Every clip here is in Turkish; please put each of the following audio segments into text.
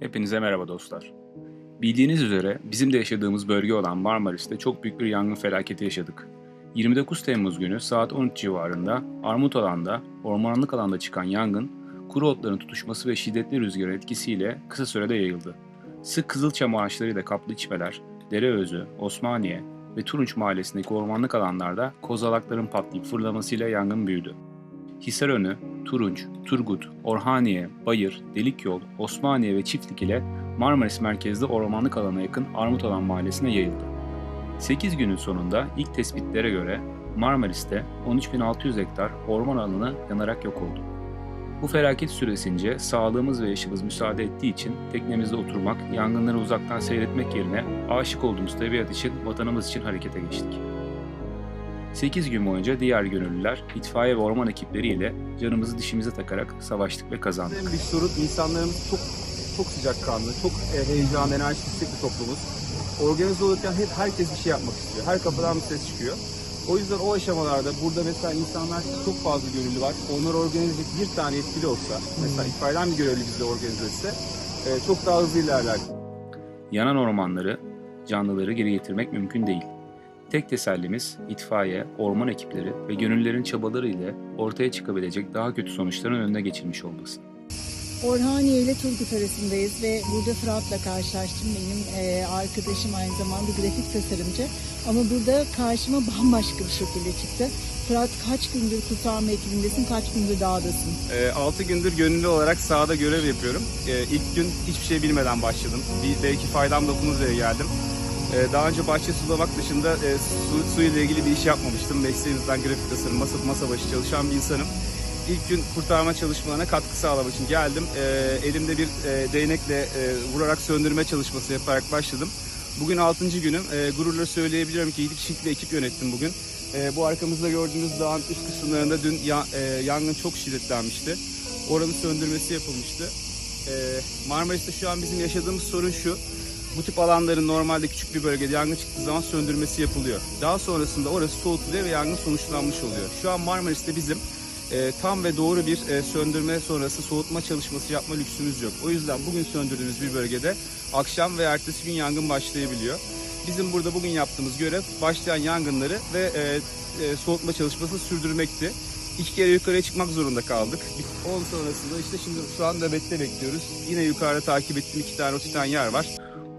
Hepinize merhaba dostlar. Bildiğiniz üzere bizim de yaşadığımız bölge olan Marmaris'te çok büyük bir yangın felaketi yaşadık. 29 Temmuz günü saat 13 civarında Armut alanda, ormanlık alanda çıkan yangın, kuru otların tutuşması ve şiddetli rüzgar etkisiyle kısa sürede yayıldı. Sık kızılçam ağaçlarıyla kaplı içmeler, Dereözü, Osmaniye ve Turunç mahallesindeki ormanlık alanlarda kozalakların patlayıp fırlamasıyla yangın büyüdü. Hisarönü, Turunç, Turgut, Orhaniye, Bayır, Delikyol, Osmaniye ve Çiftlik ile Marmaris merkezli ormanlık alana yakın Armutalan mahallesine yayıldı. 8 günün sonunda ilk tespitlere göre Marmaris'te 13.600 hektar orman alanı yanarak yok oldu. Bu felaket süresince sağlığımız ve yaşımız müsaade ettiği için teknemizde oturmak, yangınları uzaktan seyretmek yerine aşık olduğumuz tabiat için, vatanımız için harekete geçtik. 8 gün boyunca diğer gönüllüler, itfaiye ve orman ekipleriyle canımızı dişimize takarak savaştık ve kazandık. En büyük sorun insanlarımız çok çok sıcakkanlı, çok e, heyecanlı, enerji yüksek bir toplumuz. Organize olurken hep herkes bir şey yapmak istiyor. Her kapıdan bir ses çıkıyor. O yüzden o aşamalarda burada mesela insanlar çok fazla gönüllü var. Onları organize edecek bir tane etkili olsa, mesela itfaiyeden bir görevli bizi organize etse e, çok daha hızlı ilerler. Yanan ormanları, canlıları geri getirmek mümkün değil. Tek tesellimiz itfaiye, orman ekipleri ve gönüllülerin çabaları ile ortaya çıkabilecek daha kötü sonuçların önüne geçilmiş olması. Orhaniye ile Turgut arasındayız ve burada Fırat'la karşılaştım. Benim e, arkadaşım aynı zamanda grafik tasarımcı. Ama burada karşıma bambaşka bir şekilde çıktı. Fırat kaç gündür kurtarma ekibindesin, kaç gündür dağdasın? 6 gündür gönüllü olarak sahada görev yapıyorum. E, ilk gün hiçbir şey bilmeden başladım. Bir, belki faydam dokunur diye geldim. E, daha önce bahçe sulamak dışında e, su, su ile ilgili bir iş yapmamıştım. Mesleğimizden grafik tasarım, masa, masa başı çalışan bir insanım. İlk gün kurtarma çalışmalarına katkı sağlamak için geldim. E, elimde bir e, değnekle e, vurarak söndürme çalışması yaparak başladım. Bugün 6. günüm. E, gururla söyleyebiliyorum ki 7 kişilik bir ekip yönettim bugün. Bu arkamızda gördüğünüz dağın üst kısımlarında dün e, yangın çok şiddetlenmişti. Oranın söndürmesi yapılmıştı. Marmaris'te şu an bizim yaşadığımız sorun şu. Bu tip alanların normalde küçük bir bölgede yangın çıktığı zaman söndürmesi yapılıyor. Daha sonrasında orası soğutuluyor ve yangın sonuçlanmış oluyor. Şu an Marmaris'te bizim e, tam ve doğru bir e, söndürme sonrası soğutma çalışması yapma lüksümüz yok. O yüzden bugün söndürdüğümüz bir bölgede akşam ve ertesi gün yangın başlayabiliyor. Bizim burada bugün yaptığımız görev başlayan yangınları ve e, e, soğutma çalışmasını sürdürmekti. İki kere yukarıya çıkmak zorunda kaldık. Onun sonrasında işte şimdi şu an nöbette bekliyoruz. Yine yukarıda takip ettiğim iki tane o tüten yer var.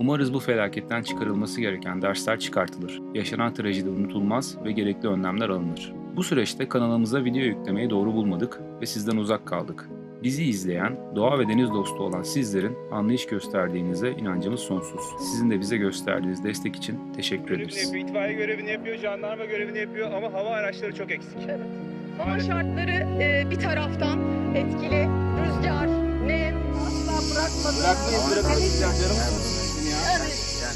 Umarız bu felaketten çıkarılması gereken dersler çıkartılır. Yaşanan trajedi unutulmaz ve gerekli önlemler alınır. Bu süreçte kanalımıza video yüklemeyi doğru bulmadık ve sizden uzak kaldık. Bizi izleyen, doğa ve deniz dostu olan sizlerin anlayış gösterdiğinize inancımız sonsuz. Sizin de bize gösterdiğiniz destek için teşekkür ederiz. yapıyor, itfaiye görevini yapıyor, jandarma görevini yapıyor ama hava araçları çok eksik. Hava şartları e, bir taraftan etkili. Rüzgar, nem. Asla bırakmadı. Bırakmayız bırakmayacağım canım. Evet.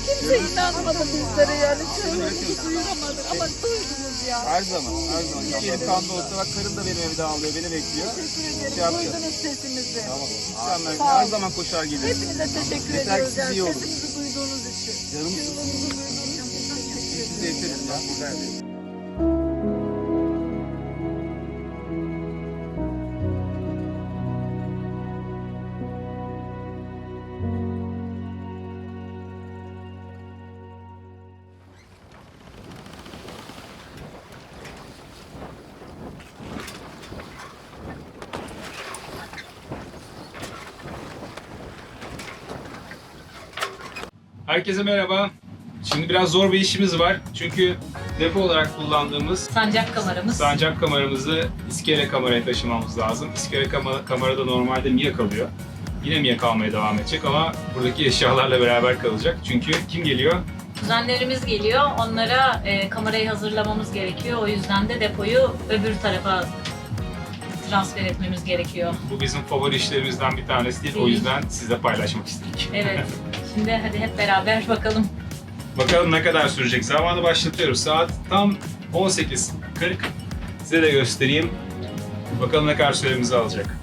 Kimse inanmadı bizlere yani. Çevremizi duyuramadı ama duydunuz ya. Her zaman, her zaman. İki elim kanda olsa bak karım da benim evde ağlıyor, beni bekliyor. Teşekkür Şey ederim. yapacağız. Duydunuz sesimizi. Tamam. Ben Sağ her zaman koşar gelirim. Hepinize teşekkür Yeter ki ediyoruz siz yani iyi olun. sesimizi duyduğunuz için. Canım Sesimizi duyduğunuz için teşekkür ederim. siz de yeteriz ya. Herkese merhaba. Şimdi biraz zor bir işimiz var. Çünkü depo olarak kullandığımız Sancak kameramız. sancak kameramızı iskele kameraya taşımamız lazım. İskele kama- kamerada normalde Mia kalıyor. Yine Mia kalmaya devam edecek ama buradaki eşyalarla beraber kalacak. Çünkü kim geliyor? Kuzenlerimiz geliyor. Onlara e, kamerayı hazırlamamız gerekiyor. O yüzden de depoyu öbür tarafa transfer etmemiz gerekiyor. Bu bizim favori işlerimizden bir tanesi değil. O yüzden sizle paylaşmak istedik. Evet. Şimdi hadi hep beraber bakalım. Bakalım ne kadar sürecek. Zamanı başlatıyoruz. Saat tam 18.40. Size de göstereyim. Bakalım ne kadar süremizi alacak.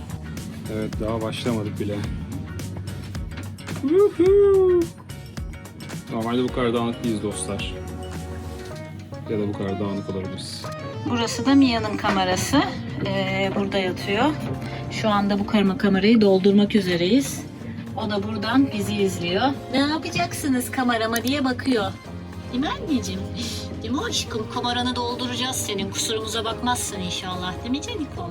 Evet daha başlamadık bile. Normalde bu kadar dağınık değiliz dostlar. Ya da bu kadar dağınık olabiliriz. Burası da Mia'nın kamerası. Ee, burada yatıyor. Şu anda bu karma kamerayı doldurmak üzereyiz. O da buradan bizi izliyor. Ne yapacaksınız kamerama diye bakıyor. Değil mi anneciğim? Değil mi aşkım? Kameranı dolduracağız senin. Kusurumuza bakmazsın inşallah. Değil mi Canikom?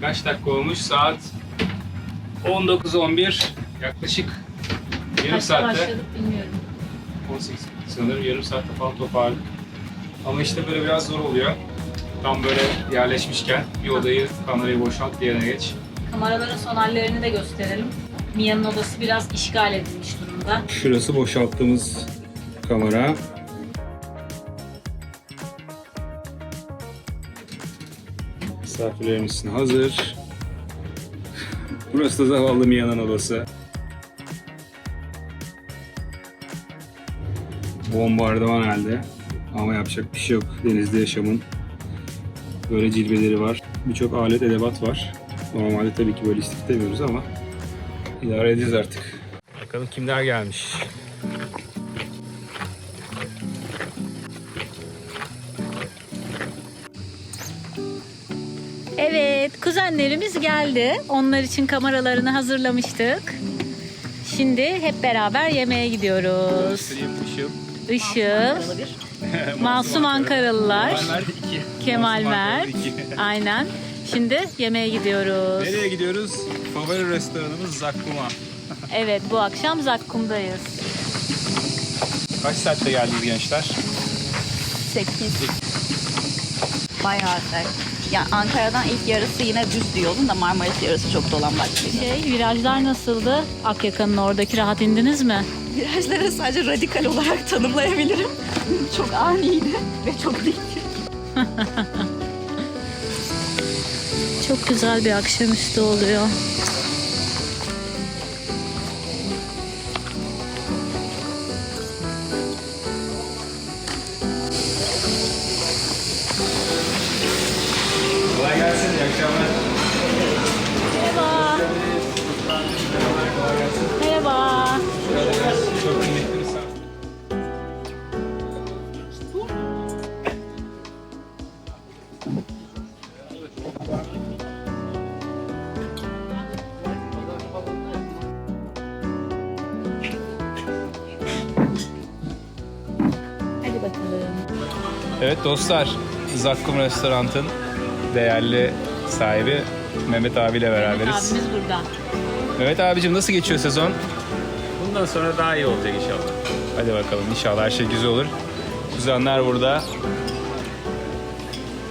Kaç dakika olmuş? Saat 19.11. Yaklaşık yarım Kaçta saatte. başladık bilmiyorum. 18 sanırım yarım saatte falan toparladık. Ama işte böyle biraz zor oluyor. Tam böyle yerleşmişken bir odayı kamerayı boşalt diğerine geç. Kameraların son hallerini de gösterelim. Mia'nın odası biraz işgal edilmiş durumda. Şurası boşalttığımız kamera. Misafirlerimiz için hazır. Burası da zavallı Mia'nın odası. Bombardıman halde. Ama yapacak bir şey yok. Denizde yaşamın böyle cilveleri var. Birçok alet edevat var. Normalde tabii ki böyle istemiyoruz ama idare edeceğiz artık. Bakalım kimler gelmiş. Kuzenlerimiz geldi. Onlar için kameralarını hazırlamıştık. Şimdi hep beraber yemeğe gidiyoruz. Işıl, Masum Ankaralılar, Kemal Mert. Aynen. Şimdi yemeğe gidiyoruz. Nereye gidiyoruz? Favori restoranımız Zakkum'a. Evet, bu akşam Zakkum'dayız. Kaç saatte geldiniz gençler? 8. Bayağı sert. Yani Ankara'dan ilk yarısı yine düz yolun da Marmaris yarısı çok dolambaçlı. Şey, virajlar nasıldı? Akyaka'nın oradaki rahat indiniz mi? Virajları sadece radikal olarak tanımlayabilirim. çok aniydi ve çok dik. Çok güzel bir akşamüstü oluyor. Dostlar, Zakkum Restorant'ın değerli sahibi Mehmet abiyle beraberiz. Abimiz burada. Mehmet abicim nasıl geçiyor sezon? Bundan sonra daha iyi olacak inşallah. Hadi bakalım inşallah her şey güzel olur. Kuzenler burada.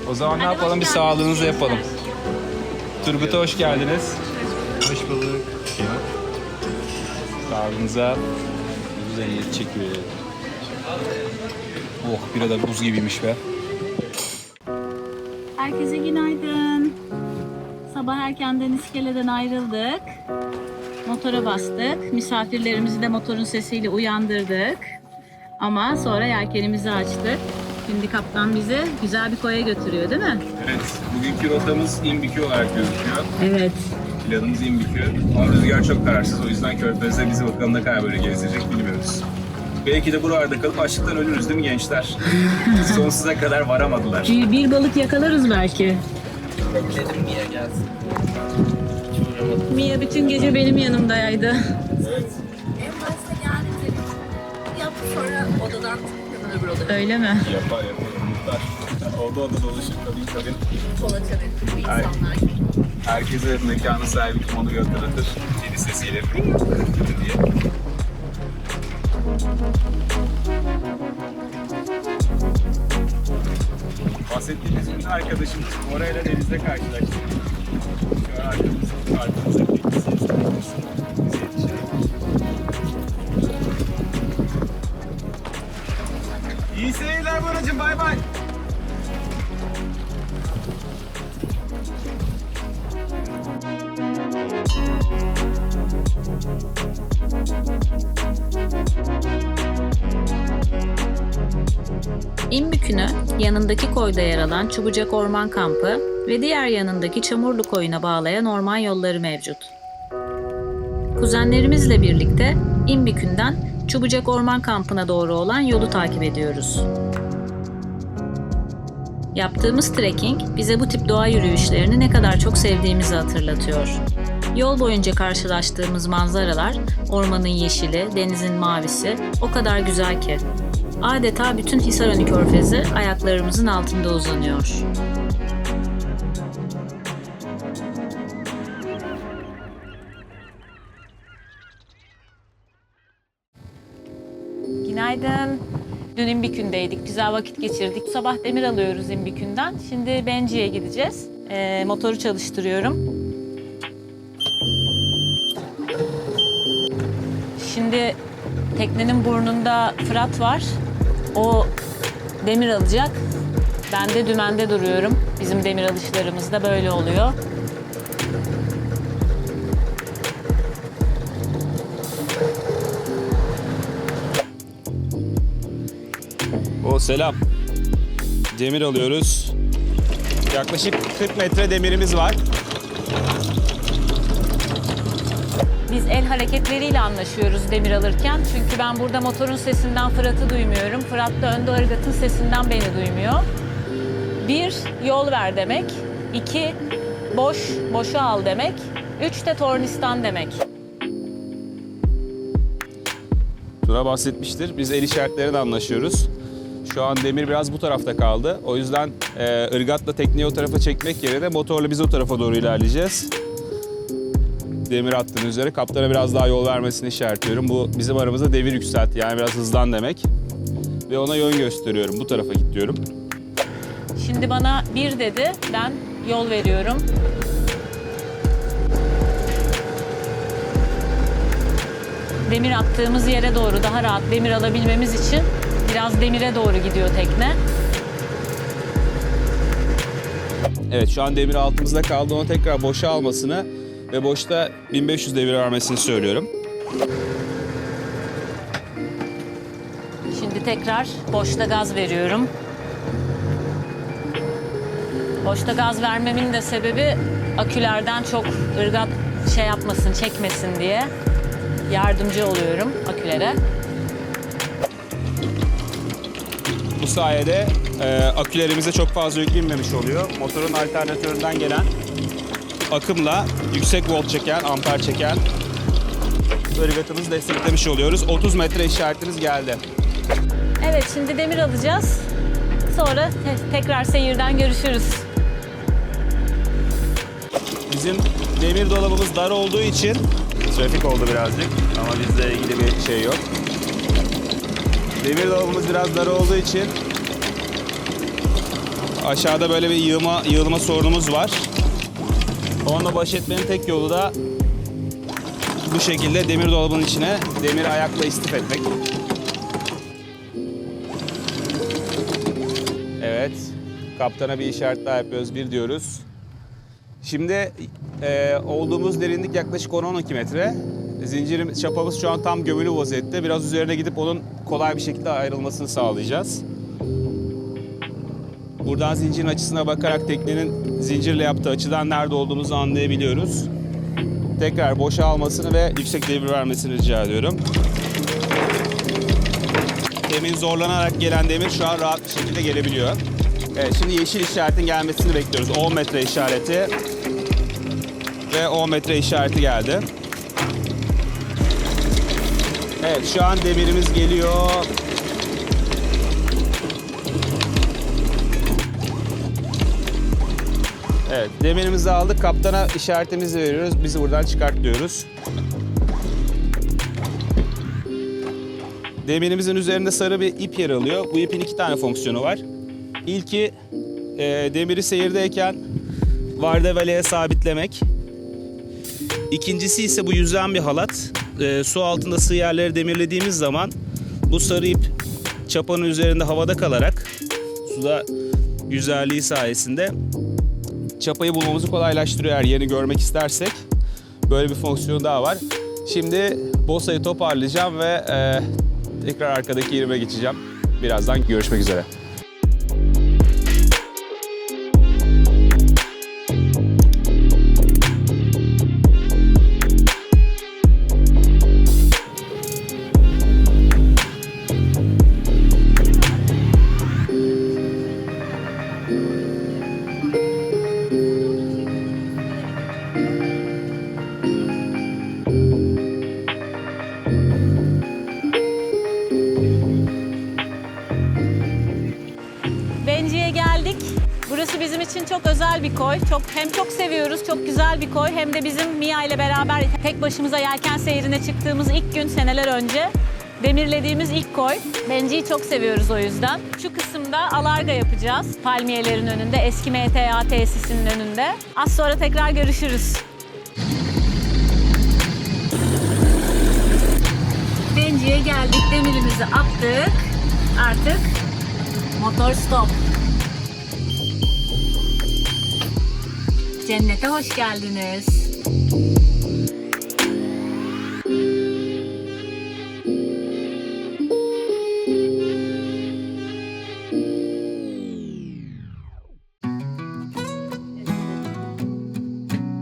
O zaman ne Hadi yapalım? Bir hoş sağlığınızı geldiniz. yapalım. Turgut'a hoş geldiniz. Hoş bulduk. Sağlığınıza. Güzel iyi çekiyor. Oh bira da buz gibiymiş be. Herkese günaydın. Sabah erkenden iskeleden ayrıldık. Motora bastık. Misafirlerimizi de motorun sesiyle uyandırdık. Ama sonra yelkenimizi açtık. Şimdi kaptan bizi güzel bir koya götürüyor değil mi? Evet, bugünkü rotamız İmbükü olarak gözüküyor. Evet. Planımız İmbükü. Ama rüzgar çok kararsız. O yüzden Körfez'de bizi bakalım ne kadar böyle gezecek bilmiyoruz. Belki de buralarda kalıp açlıktan ölürüz değil mi gençler? Sonsuza kadar varamadılar. Bir, bir balık yakalarız belki. Bekledim Mia gelsin. Hiç uğramadım. Mia bütün gece benim yanımdaydı. En başta geldi. Yaptı sonra odadan öbür odaya. Öyle mi? Yapar yapar. Umutlar. Oldu oldu dolaşıp tabii bu Ay. insanlar. Herkese mekanın sahibi kim onu hatırlatır. Deli sesiyle. diye. Arkadaşımız orayla denizde karşılaştık. An arkamızda, arkamızda yanındaki koyda yer alan Çubucak Orman Kampı ve diğer yanındaki Çamurlu Koyu'na bağlayan orman yolları mevcut. Kuzenlerimizle birlikte İmbikün'den Çubucak Orman Kampı'na doğru olan yolu takip ediyoruz. Yaptığımız trekking bize bu tip doğa yürüyüşlerini ne kadar çok sevdiğimizi hatırlatıyor. Yol boyunca karşılaştığımız manzaralar, ormanın yeşili, denizin mavisi o kadar güzel ki. Adeta bütün Hisarönü Körfezi ayaklarımızın altında uzanıyor. Günaydın. Dün İmbikün'deydik. Güzel vakit geçirdik. Sabah demir alıyoruz İmbikün'den. Şimdi Benci'ye gideceğiz. Ee, motoru çalıştırıyorum. Şimdi teknenin burnunda Fırat var. O demir alacak. Ben de dümende duruyorum. Bizim demir alışlarımız da böyle oluyor. O selam. Demir alıyoruz. Yaklaşık 40 metre demirimiz var. Biz el hareketleriyle anlaşıyoruz demir alırken. Çünkü ben burada motorun sesinden Fırat'ı duymuyorum. Fırat da önde ırgatın sesinden beni duymuyor. Bir, yol ver demek. İki, boş, boşu al demek. Üç de tornistan demek. Tura bahsetmiştir. Biz el işaretlerine anlaşıyoruz. Şu an demir biraz bu tarafta kaldı. O yüzden e, ırgatla tekneyi o tarafa çekmek yerine motorla biz o tarafa doğru ilerleyeceğiz. Demir attığın üzere kaptana biraz daha yol vermesini işaretliyorum. Bu bizim aramızda devir yükseltti yani biraz hızlan demek. Ve ona yön gösteriyorum. Bu tarafa git diyorum. Şimdi bana bir dedi, ben yol veriyorum. Demir attığımız yere doğru daha rahat demir alabilmemiz için biraz demire doğru gidiyor tekne. Evet şu an demir altımızda kaldı. Onu tekrar boşa almasını ve boşta 1500 devir vermesini söylüyorum. Şimdi tekrar boşta gaz veriyorum. Boşta gaz vermemin de sebebi akülerden çok ırgat şey yapmasın, çekmesin diye yardımcı oluyorum akülere. Bu sayede e, akülerimize çok fazla yük binmemiş oluyor. Motorun alternatöründen gelen akımla yüksek volt çeken, amper çeken ırgatımızı desteklemiş oluyoruz. 30 metre işaretimiz geldi. Evet şimdi demir alacağız. Sonra te- tekrar seyirden görüşürüz. Bizim demir dolabımız dar olduğu için trafik oldu birazcık ama bizle ilgili bir şey yok. Demir dolabımız biraz dar olduğu için aşağıda böyle bir yığma, yığılma sorunumuz var. Onunla baş etmenin tek yolu da bu şekilde demir dolabının içine demir ayakla istif etmek. Evet, kaptana bir işaret daha yapıyoruz, bir diyoruz. Şimdi e, olduğumuz derinlik yaklaşık 10-12 metre. Zincirim, çapamız şu an tam gömülü vaziyette. Biraz üzerine gidip onun kolay bir şekilde ayrılmasını sağlayacağız. Buradan zincirin açısına bakarak teknenin zincirle yaptığı açıdan nerede olduğumuzu anlayabiliyoruz. Tekrar boşa almasını ve yüksek devir vermesini rica ediyorum. Demin zorlanarak gelen demir şu an rahat bir şekilde gelebiliyor. Evet, şimdi yeşil işaretin gelmesini bekliyoruz. 10 metre işareti ve 10 metre işareti geldi. Evet şu an demirimiz geliyor. Evet demirimizi aldık. Kaptana işaretimizi veriyoruz. Bizi buradan çıkart diyoruz. Demirimizin üzerinde sarı bir ip yer alıyor. Bu ipin iki tane fonksiyonu var. İlki e, demiri seyirdeyken vardaveleye sabitlemek. İkincisi ise bu yüzen bir halat. E, su altında sığ yerleri demirlediğimiz zaman bu sarı ip çapanın üzerinde havada kalarak suda yüzerliği sayesinde çapayı bulmamızı kolaylaştırıyor eğer yerini görmek istersek. Böyle bir fonksiyon daha var. Şimdi Bosa'yı toparlayacağım ve e, tekrar arkadaki yerime geçeceğim. Birazdan görüşmek üzere. Çok güzel bir koy. Hem de bizim Mia ile beraber tek başımıza yelken seyrine çıktığımız ilk gün seneler önce demirlediğimiz ilk koy. Benci'yi çok seviyoruz o yüzden. Şu kısımda alarga yapacağız. Palmiyelerin önünde, eski MTA tesisinin önünde. Az sonra tekrar görüşürüz. Benci'ye geldik, demirimizi attık. Artık motor stop. Cennete hoş geldiniz.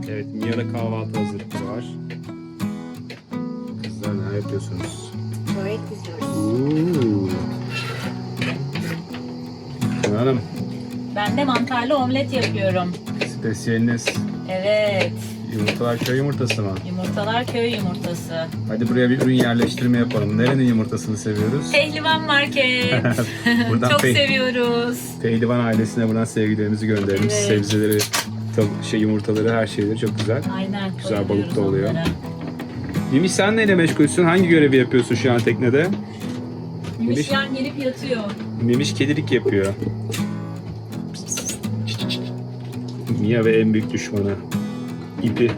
Evet, Mia'da kahvaltı hazırlıkları var. Kızlar ne yapıyorsunuz? Börek diziyoruz. Hanım, Ben de mantarlı omlet yapıyorum. Spesiyeliniz Evet, yumurtalar köy yumurtası mı? yumurtalar köy yumurtası. Hadi buraya bir ürün yerleştirme yapalım. Nerenin yumurtasını seviyoruz? Pehlivan Market. buradan Çok Peh- seviyoruz. Pehlivan ailesine buradan sevgilerimizi gönderelim. Evet. Sebzeleri, şey yumurtaları, her şeyleri çok güzel. Aynen. Güzel balık da oluyor. onlara. Mimi sen neyle meşgulsün? Hangi görevi yapıyorsun şu an teknede? Gümüş yan gelip yatıyor. Memiş kedilik yapıyor. Mia ve en büyük düşmanı. İpi.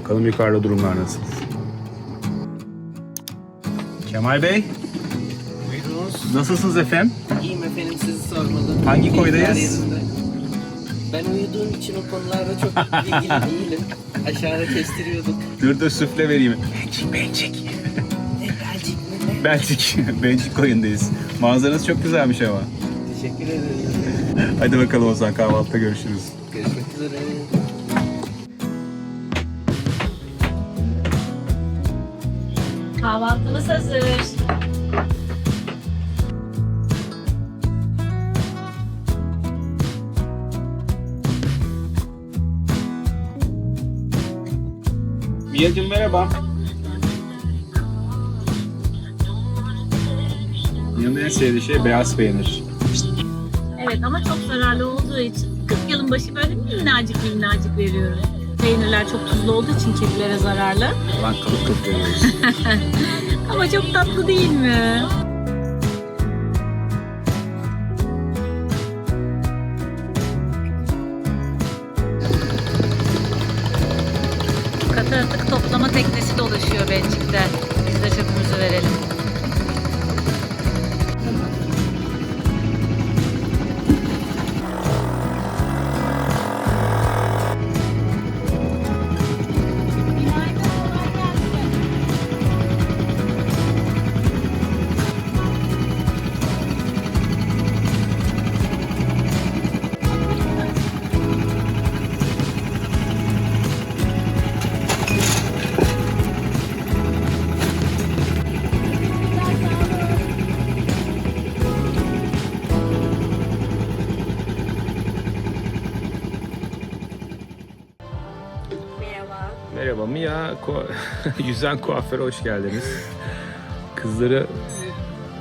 Bakalım yukarıda durumlar nasıl? Kemal Bey, Buyurunuz. nasılsınız efendim? İyiyim efendim sizi sormalı. Hangi koydayız? Yerinde. Ben uyuduğum için o konularda çok bilgili değilim. Aşağıda kestiriyorduk. Dur dur süfle vereyim. Bencik, bencik. Belçik mi ne? Belçik, Bencik koyundayız. Manzaranız çok güzelmiş ama. Teşekkür ederim. Hadi bakalım o zaman kahvaltıda görüşürüz. Görüşmek üzere. Kahvaltımız hazır. Mia'cığım merhaba. Mia'nın en sevdiği şey beyaz peynir. Evet ama çok zararlı olduğu için 40 yılın başı böyle minnacık minnacık veriyorum. Peynirler çok tuzlu olduğu için kedilere zararlı. Lan veriyoruz. Ama çok tatlı değil mi? Katı atık toplama teknesi dolaşıyor Bencik'te. yüzen kuaföre hoş geldiniz. Kızları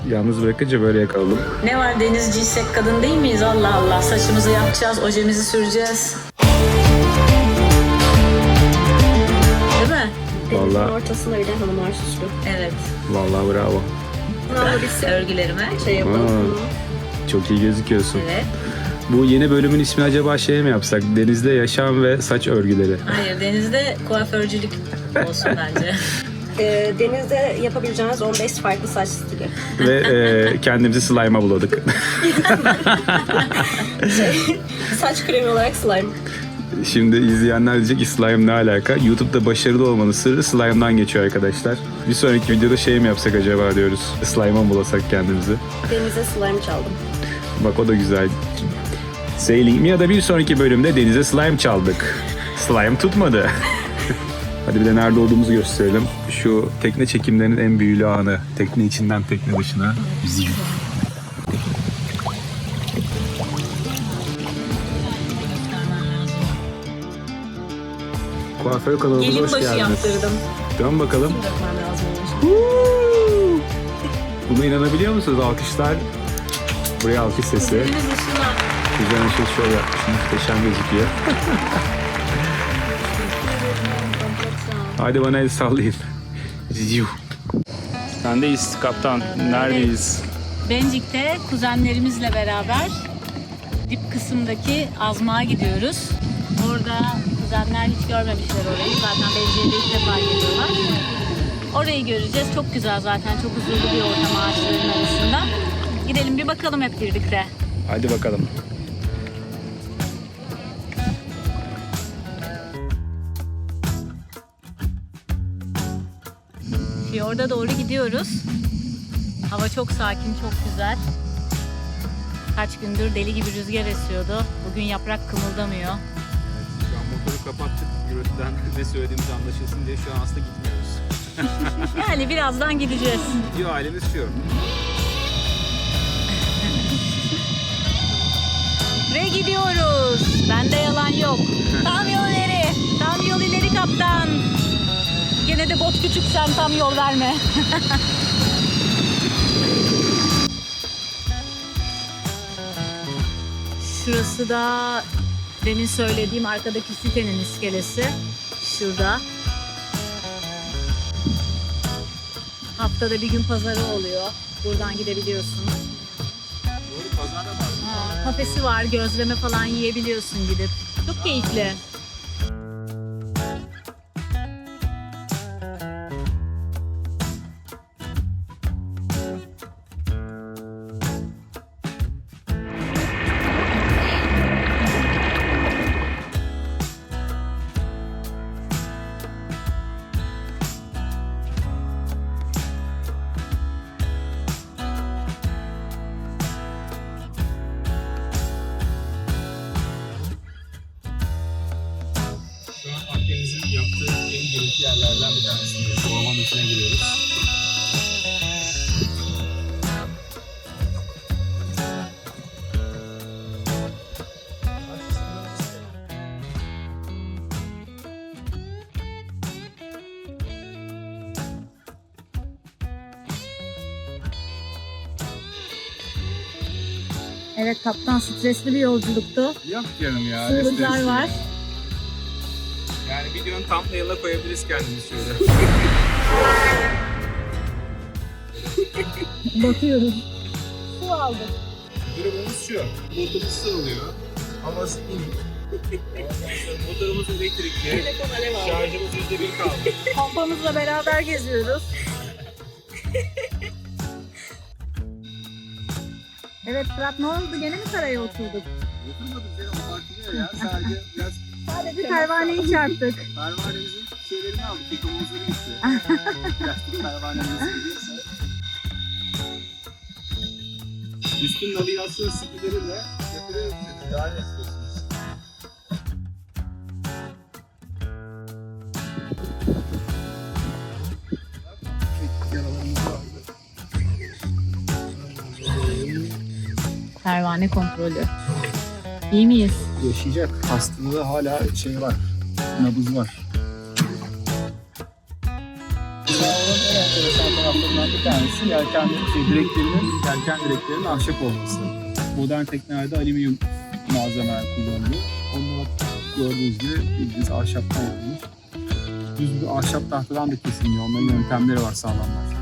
yalnız bırakınca böyle yakaladım. Ne var denizciysek kadın değil miyiz? Allah Allah. Saçımızı yapacağız, ojemizi süreceğiz. Değil mi? Denizin Vallahi- ortasında bir de hanımlar süslü. Evet. Vallahi bravo. Ama biz Örgülerime. şey yapalım. Aa, çok iyi gözüküyorsun. Evet. Bu yeni bölümün ismi acaba şey mi yapsak? Denizde yaşam ve saç örgüleri. Hayır, denizde kuaförcülük olsun bence. Ee, denizde yapabileceğiniz 15 farklı saç stili. ve e, kendimizi slime'a buladık. Saç kremi olarak slime. Şimdi izleyenler diyecek ki slime ne alaka? YouTube'da başarılı olmanın sırrı slime'dan geçiyor arkadaşlar. Bir sonraki videoda şey mi yapsak acaba diyoruz. Slime'a mı bulasak kendimizi? Denize slime çaldım. Bak o da güzel. Sailing ya da bir sonraki bölümde denize slime çaldık. Slime tutmadı. Hadi bir de nerede olduğumuzu gösterelim. Şu tekne çekimlerinin en büyülü anı. Tekne içinden tekne dışına. Ziu. Kuaför kanalımıza Gelin hoş başı geldiniz. yaptırdım. Dön bakalım. Buna inanabiliyor musunuz? Alkışlar. Buraya alkış sesi. Güzel şey şov yapmış. Muhteşem gözüküyor. Haydi bana el sallayın. Sendeyiz kaptan. Neredeyiz? Bencik'te kuzenlerimizle beraber dip kısımdaki azmağa gidiyoruz. Orada kuzenler hiç görmemişler orayı. Zaten Bencik'e de ilk defa geliyorlar. Orayı göreceğiz. Çok güzel zaten. Çok huzurlu bir ortam ağaçların arasında. Gidelim bir bakalım hep birlikte. Hadi bakalım. Fiyorda doğru gidiyoruz. Hava çok sakin, çok güzel. Kaç gündür deli gibi rüzgar esiyordu. Bugün yaprak kımıldamıyor. Şu an motoru kapattık. Gürültüden ne söylediğimiz anlaşılsın diye şu an aslında gitmiyoruz. Yani birazdan gideceğiz. Gidiyor ailemiz şu. Ve gidiyoruz. Bende yalan yok. Tam yol ileri. Tam yol ileri kaptan. Gene de bot küçük sen tam yol verme. Şurası da demin söylediğim arkadaki sitenin iskelesi. Şurada. Haftada bir gün pazarı oluyor. Buradan gidebiliyorsun. Doğru pazarda var. Ha, kafesi var, gözleme falan yiyebiliyorsun gidip. Çok keyifli. Yerlerden bir tanesindeyiz. Ormanın içine giriyoruz. Evet kaptan stresli bir yolculuktu. Yok canım ya. Estetiği. var. Videonun thumbnail'ına koyabiliriz kendimiz şöyle. Bakıyoruz. Su aldık. Durumumuz şu. Motorumuz sığılıyor. Havası inik. Motorumuz elektrikli. Şarjımız %1 kaldı. Pompamızla beraber geziyoruz. evet Fırat ne oldu? Gene mi karaya oturduk? Oturmadık canım abartılıyor ya. Sadece biraz Sadece pervaneyi çarptık. pervanemizin şeylerini aldık. Kekomuzları gitti. Plastik pervanemiz gidiyorsa. Üstün navigasyon skilleriyle götürüyoruz. Ne istiyorsunuz? Pervane kontrolü. İyi miyiz? yaşayacak. Hastalığı hala şey var. Nabız var. Bir tanesi direklerinin, yelken direklerinin ahşap olması. Modern teknelerde alüminyum malzemeler kullanılıyor. Onlar gördüğünüz gibi bildiğiniz ahşaptan yapılmış. Düz bir ahşap tahtadan da kesilmiyor. Onların yöntemleri var sağlamlaştırmak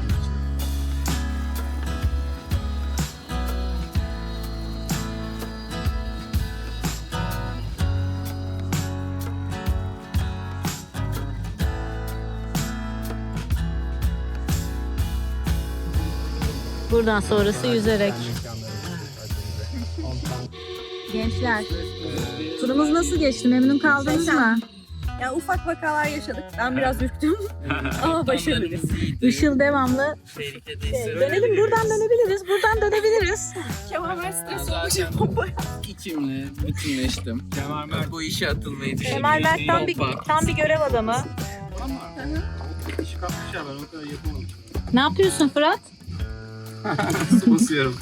Buradan sonrası yüzerek. Gençler, turumuz nasıl geçti? Memnun kaldınız mı? Ya ufak vakalar yaşadık. Ben biraz ürktüm. Ama başarılıyız. Işıl devamlı. Tehlikedeyse. Dönelim buradan dönebiliriz, buradan dönebiliriz. Kemal stres olmuş. İçimle bütünleştim. Kemal Mert Bu işe atılmayı düşünüyorum. Kemal Mert tam bir, tam bir görev adamı. İşi kapmış ya ben o kadar yapamadım. Ne yapıyorsun Fırat? Basıyorum.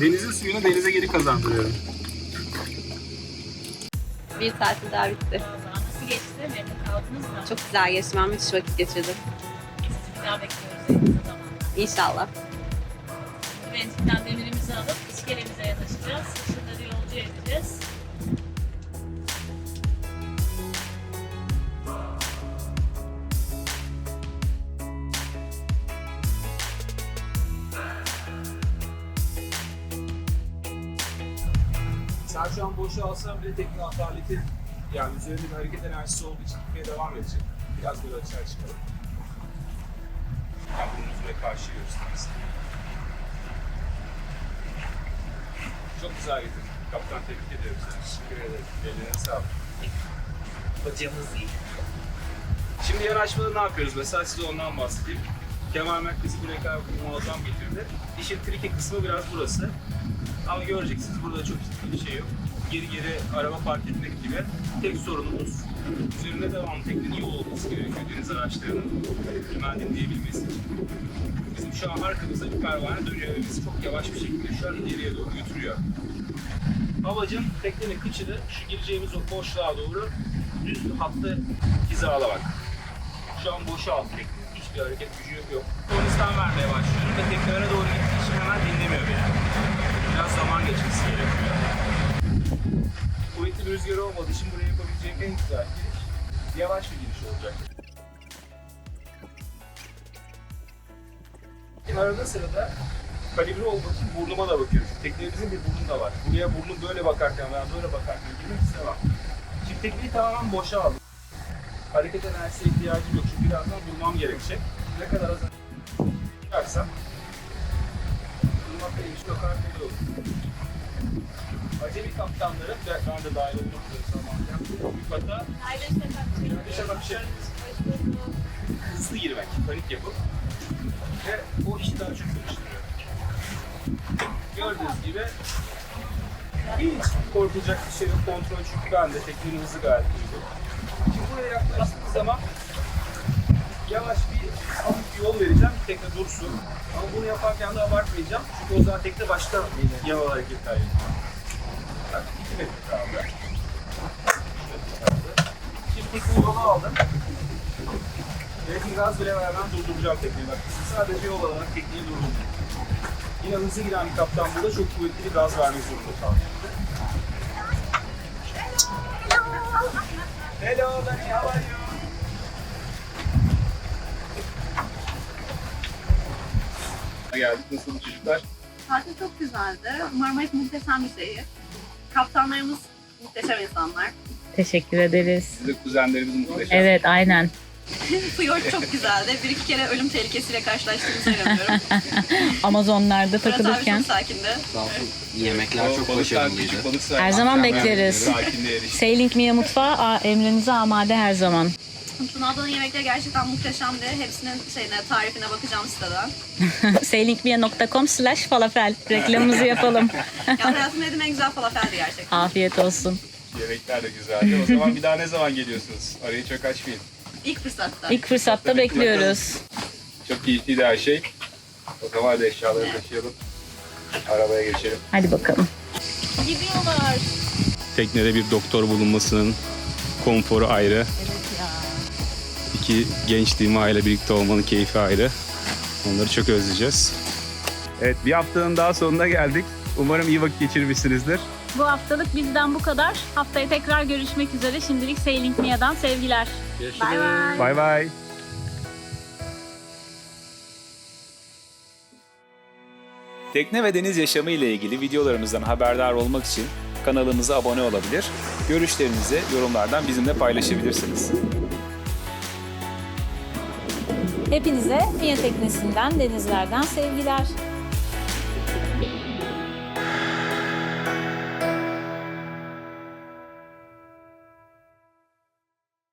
Denizin suyunu denize geri kazandırıyorum. Bir tatil daha bitti. Nasıl geçti? Memnun kaldınız mı? Çok güzel geçti. Ben müthiş vakit geçirdim. Bir daha bekliyoruz zamanda. İnşallah. Ventik'ten demirimizi alıp boşa alsan bile tekne ataleti yani üzerinde bir hareket enerjisi olduğu için gitmeye devam edecek. Biraz böyle açığa çıkalım. Yani bunun yüzüne karşı gösteririz. Çok güzel getirdin. Kaptan tebrik ediyorum seni. Teşekkür ederim. Eline sağlık. Hocamız iyi. Şimdi yanaşmada ne yapıyoruz? Mesela size ondan bahsedeyim. Kemal Merkezi buraya kadar muazzam getirdi. İşin triki kısmı biraz burası. Ama göreceksiniz burada çok ciddi bir şey yok. Geri geri araba park etmek gibi. Tek sorunumuz üzerinde devam teknenin yol olması gerekiyor deniz araçlarının hemen dinleyebilmesi. Bizim şu an arkamızda bir pervane dönüyor ve çok yavaş bir şekilde şu an ileriye doğru götürüyor. Amacım teknenin kıçını şu gireceğimiz o boşluğa doğru düz hattı hizalamak. Şu an boşa aldı tekne. Hiçbir hareket gücü yok. Konustan vermeye başlıyorum ve tekne öne doğru gittiği için hemen dinlemiyor beni. Biraz zaman geçmesi gerekiyor. Bir rüzgar olmadığı için buraya yapabileceğim en güzel giriş yavaş bir giriş olacak. Arada sırada kalibre olmak için burnuma da bakıyorum. Teknemizin bir burnu da var. Buraya burnum böyle bakarken veya böyle bakarken girmek istemem. Şimdi tekneyi tamamen boşa aldım. Hareket enerjisine ihtiyacım yok çünkü birazdan durmam gerekecek. Ne kadar az çıkarsam durmak benim için o. Acemi kaptanların ve ben de dahil olmak üzere zaman yaptığım bir kata dışarıda bir şey hızlı girmek, panik yapıp ve o işi daha çok karıştırıyor. Gördüğünüz gibi hiç korkulacak bir şey yok. Kontrol çünkü bende. Teknenin hızı gayet uygun. Şimdi buraya yaklaştığım zaman yavaş bir hafif yol vereceğim. Tekne dursun. Ama bunu yaparken de abartmayacağım. Çünkü o zaman tekne başta yavaş hareketler yapıyor. 2 metre kaldı. Şimdi tekneyi yola aldım. Belki gaz bile vermem durduracağım tekneyi. Bak sadece yol alarak tekneyi durdurdum. Yine hızlı giden bir kaptan burada çok kuvvetli bir gaz vermek zorunda kaldı. Hello, Danny, how are you? Geldik. Nasıl çocuklar? Tatil çok güzeldi. Marmaris muhteşem bir şehir. Kaptanlarımız muhteşem insanlar. Teşekkür ederiz. Siz de kuzenlerimiz muhteşem. Evet aynen. Fiyort çok güzeldi. Bir iki kere ölüm tehlikesiyle karşılaştığımızı inanıyorum. Amazonlarda Fırat abi takılırken. çok sakindi. Yemekler çok başarılıydı. Her zaman bekleriz. Sailing Mia mutfağı emrinize amade her zaman. Tuna ablanın yemekleri gerçekten muhteşemdi. Hepsinin şeyine, tarifine bakacağım siteden. sailingmia.com slash falafel. Reklamımızı yapalım. Ya hayatımda yediğim en güzel falafeldi gerçekten. Afiyet olsun. Yemekler de güzeldi. O zaman bir daha ne zaman geliyorsunuz? Arayı çok açmayın. İlk fırsatta. İlk fırsatta bekliyoruz. Çok keyifliydi her şey. O zaman hadi eşyaları taşıyalım. Arabaya geçelim. Hadi bakalım. Gidiyorlar. Teknede bir doktor bulunmasının konforu ayrı. İki genç dima ile birlikte olmanın keyfi ayrı. Onları çok özleyeceğiz. Evet bir haftanın daha sonuna geldik. Umarım iyi vakit geçirmişsinizdir. Bu haftalık bizden bu kadar. Haftaya tekrar görüşmek üzere. Şimdilik Sailing Mia'dan sevgiler. Bay bay. Bay bay. Tekne ve deniz yaşamı ile ilgili videolarımızdan haberdar olmak için kanalımıza abone olabilir, görüşlerinizi yorumlardan bizimle paylaşabilirsiniz. Hepinize Mia Teknesi'nden, denizlerden sevgiler.